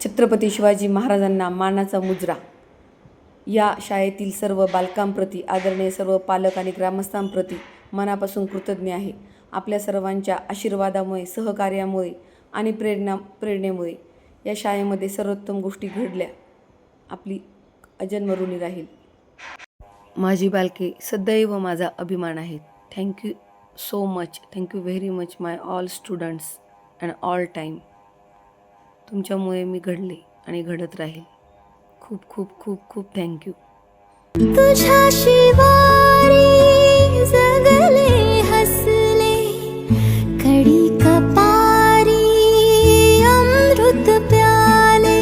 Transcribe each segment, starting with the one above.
छत्रपती शिवाजी महाराजांना मानाचा मुजरा. या शाळेतील सर्व बालकांप्रती आदरणीय सर्व पालक आणि ग्रामस्थांप्रती मनापासून कृतज्ञ आहे. आपल्या सर्वांच्या आशीर्वादामुळे सहकार्यामुळे आणि प्रेरणा प्रेरणेमुळे या शाळेमध्ये सर्वोत्तम गोष्टी घडल्या. आपली अजन्मरुणी राहील. माझी बालके सदैव माझा अभिमान आहेत thank you so much thank you very much my all students and all time तुमच्यामुळे मी घडले आणि घडत राहील. खूप खूप खूप खूप थँक्यू तुझ्या जगले हसले कडी कपारी अमृत प्याले.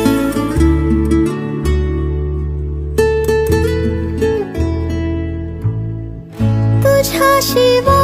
तुझ्या शिवा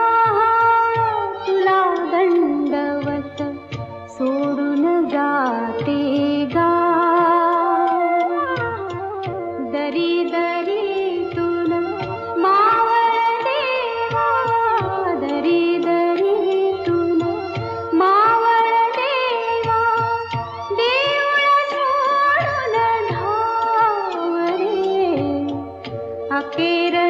तुला दंडवत सोडून जाते गा। दरी दरीतून मावळ देवा। दरी दरीतून मावळ देवा। देऊळ सोडून धावरे। अखेरचा